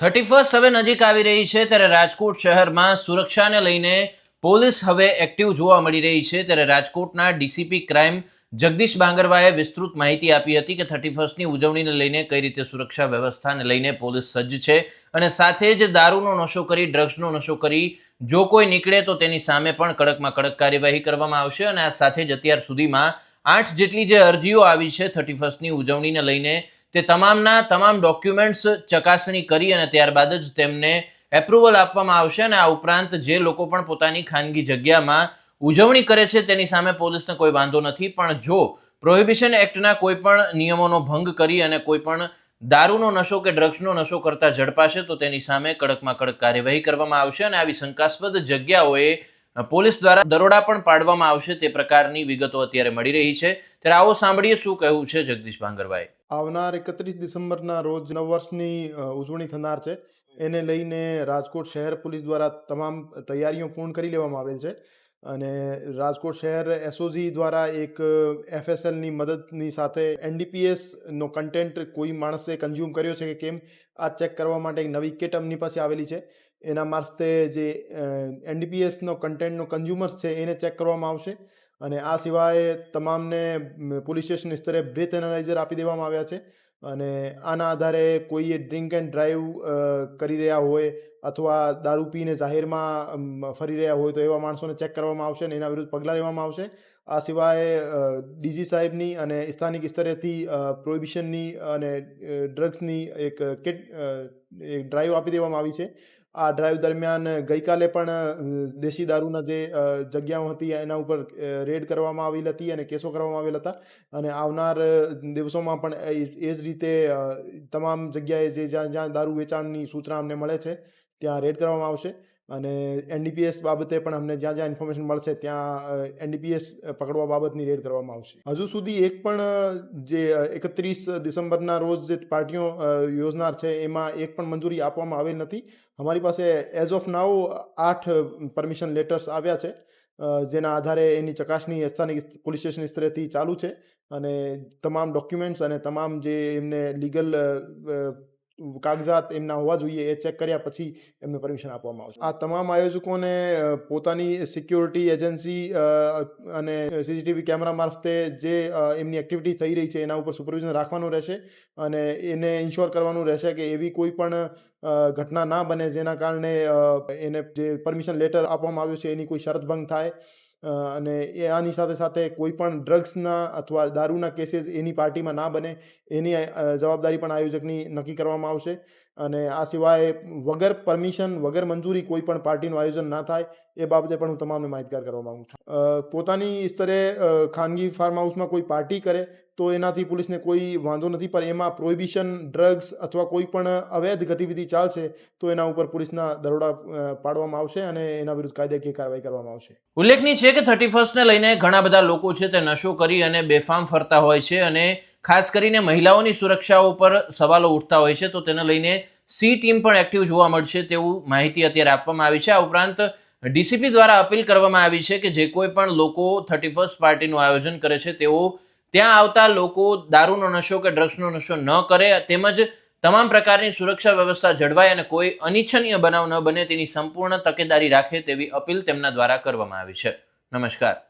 Thirty first હવે નજીક આવી રહી છે ત્યારે રાજકોટ શહેરમાં સુરક્ષાને લઈને પોલીસ હવે એક્ટિવ જોવા મળી રહી છે ત્યારે રાજકોટના ડીસીપી ક્રાઇમ જગદીશ બાંગરવાએ વિસ્તૃત માહિતી આપી હતી કે થર્ટી ફર્સ્ટની ઉજવણીને લઈને કઈ રીતે સુરક્ષા વ્યવસ્થાને લઈને પોલીસ સજ્જ છે અને સાથે જ દારૂનો નશો કરી, ડ્રગ્સનો નશો કરી, જો કોઈ નીકળે તો તેની સામે પણ કડકમાં કડક કાર્યવાહી કરવામાં આવશે અને આ સાથે જ અત્યાર સુધીમાં આઠ જેટલી જે અરજીઓ આવી છે થર્ટી ફર્સ્ટની ઉજવણીને લઈને તે તમામના તમામ ડોક્યુમેન્ટ્સ ચકાસણી કરી અને ત્યારબાદ જ તેમને એપ્રુવલ આપવામાં આવશે અને આ ઉપરાંત જે લોકો પણ પોતાની ખાનગી જગ્યામાં ઉજવણી કરે છે તેની સામે પોલીસને કોઈ વાંધો નથી. પણ જો પ્રોહિબિશન એક્ટના કોઈ પણ નિયમોનો ભંગ કરી અને કોઈ પણ દારૂનો નશો કે ડ્રગ્સનો નશો કરતા ઝડપાશે, તો તેની સામે કડકમાં કડક કાર્યવાહી કરવામાં આવશે અને આવી શંકાસ્પદ જગ્યાઓએ પોલીસ દ્વારા દરોડા પણ પાડવામાં આવશે. તે પ્રકારની વિગતો અત્યારે મળી રહી છે. ત્યારે આવો સાંભળીએ શું કહેવું છે જગદીશ ભાંગરભાઈ. આવનાર એકત્રીસ ડિસેમ્બરના રોજ નવ વર્ષની ઉજવણી થનાર છે. એને લઈને રાજકોટ શહેર પોલીસ દ્વારા તમામ તૈયારીઓ પૂર્ણ કરી લેવામાં આવેલ છે. અને રાજકોટ શહેર એસઓજી દ્વારા એક એફએસએલની મદદની સાથે એનડીપીએસનો કન્ટેન્ટ કોઈ માણસે કન્ઝ્યુમ કર્યો છે કે કેમ, આ ચેક કરવા માટે એક નવી કિટ અમની પાસે આવેલી છે. એના મારફતે જે એનડીપીએસનો કન્ટેન્ટનો કન્ઝ્યુમર્સ છે એને ચેક કરવામાં આવશે. અને આ સિવાય તમામને પોલીસ સ્ટેશન સ્તરે બ્રેથ એનાલાઇઝર આપી દેવામાં આવ્યા છે. અને આના આધારે કોઈએ ડ્રિંક એન્ડ ડ્રાઈવ કરી રહ્યા હોય અથવા દારૂ પીને જાહેરમાં ફરી રહ્યા હોય તો એવા માણસોને ચેક કરવામાં આવશે અને એના વિરુદ્ધ પગલાં લેવામાં આવશે. આ સિવાય ડીજી સાહેબની અને સ્થાનિક સ્તરેથી પ્રોહિબિશનની અને ડ્રગ્સની એક કેટ એક ડ્રાઈવ આપી દેવામાં આવી છે. આ ડ્રાઈવ દરમિયાન ગઈકાલે પણ દેશી દારૂના જે જગ્યાઓ હતી, એના ઉપર રેડ કરવામાં આવેલ હતી અને કેસો કરવામાં આવેલ હતા. અને આવનાર દિવસોમાં પણ એ જ રીતે તમામ જગ્યાએ જે જ્યાં જ્યાં દારૂ વેચાણની સૂચના અમને મળે છે, ત્યાં રેડ કરવામાં આવશે. અને એનડીપીએસ બાબતે પણ અમને જ્યાં જ્યાં ઇન્ફોર્મેશન મળશે, ત્યાં એનડીપીએસ પકડવા બાબતની રેડ કરવામાં આવશે. હજુ સુધી એક પણ જે એકત્રીસ ડિસેમ્બરના રોજ જે પાર્ટીઓ યોજનાર છે, એમાં એક પણ મંજૂરી આપવામાં આવેલ નથી. અમારી પાસે એઝ ઓફ નાવ આઠ પરમિશન લેટર્સ આવ્યા છે જેના આધારે એની ચકાસણી સ્થાનિક પોલીસ સ્ટેશન સ્તરેથી ચાલુ છે. અને તમામ ડોક્યુમેન્ટ્સ અને તમામ જે એમને લીગલ કાગજાત એમના હોવા જોઈએ એ ચેક કર્યા પછી એમને પરમિશન આપવામાં આવશે. આ તમામ આયોજકોને પોતાની સિક્યોરિટી એજન્સી અને સીસીટીવી કેમેરા મારફતે જે એમની એક્ટિવિટી થઈ રહી છે એના ઉપર સુપરવિઝન રાખવાનું રહેશે અને એને ઇન્શ્યોર કરવાનું રહેશે કે એવી કોઈ પણ ઘટના ના બને જેના કારણે એને જે પરમિશન લેટર આપવામાં આવ્યું છે એની કોઈ શરત ભંગ થાય. અને એ આની સાથે સાથે કોઈ પણ ડ્રગ્સના અથવા દારૂના કેસીસ એની પાર્ટીમાં ના બને, એની જવાબદારી પણ આયોજકની નક્કી કરવામાં આવશે. અને આ સિવાય વગર પરમિશન વગર મંજૂરી કોઈ પણ પાર્ટીનું આયોજન ના થાય, એ બાબતે પણ હું તમામને માહિતગાર કરવા માંગુ છું. પોતાની સ્તરે ખાનગી ફાર્મ હાઉસમાં કોઈ પાર્ટી કરે તો એનાથી પોલીસને કોઈ વાંધો નથી. પણ એમાં પ્રોહિબિશન ડ્રગ્સ અથવા કોઈ પણ અવૈધ ગતિવિધિ ચાલશે, તો એના ઉપર પોલીસના દરોડા પાડવામાં આવશે અને એના વિરુદ્ધ કાયદાકીય કાર્યવાહી કરવામાં આવશે. ઉલ્લેખનીય છે કે થર્ટી ફર્સ્ટને લઈને ઘણા બધા લોકો છે તે નશો કરી અને બેફામ ફરતા હોય છે અને ખાસ કરીને મહિલાઓની સુરક્ષા ઉપર સવાલો ઉઠતા હોય છે, તો તેને લઈને સી ટીમ પણ એક્ટિવ જોવા મળશે તેવું માહિતી અત્યારે આપવામાં આવી છે. આ ઉપરાંત ડીસીપી દ્વારા અપીલ કરવામાં આવી છે કે જે કોઈ પણ લોકો થર્ટી ફર્સ્ટ પાર્ટીનું આયોજન કરે છે, તેઓ ત્યાં આવતા લોકો દારૂનો નશો કે ડ્રગ્સનો નશો ન કરે, તેમજ તમામ પ્રકારની સુરક્ષા વ્યવસ્થા જળવાય અને કોઈ અનિચ્છનીય બનાવ ન બને, તેની સંપૂર્ણ તકેદારી રાખે તેવી અપીલ તેમના દ્વારા કરવામાં આવી છે. નમસ્કાર.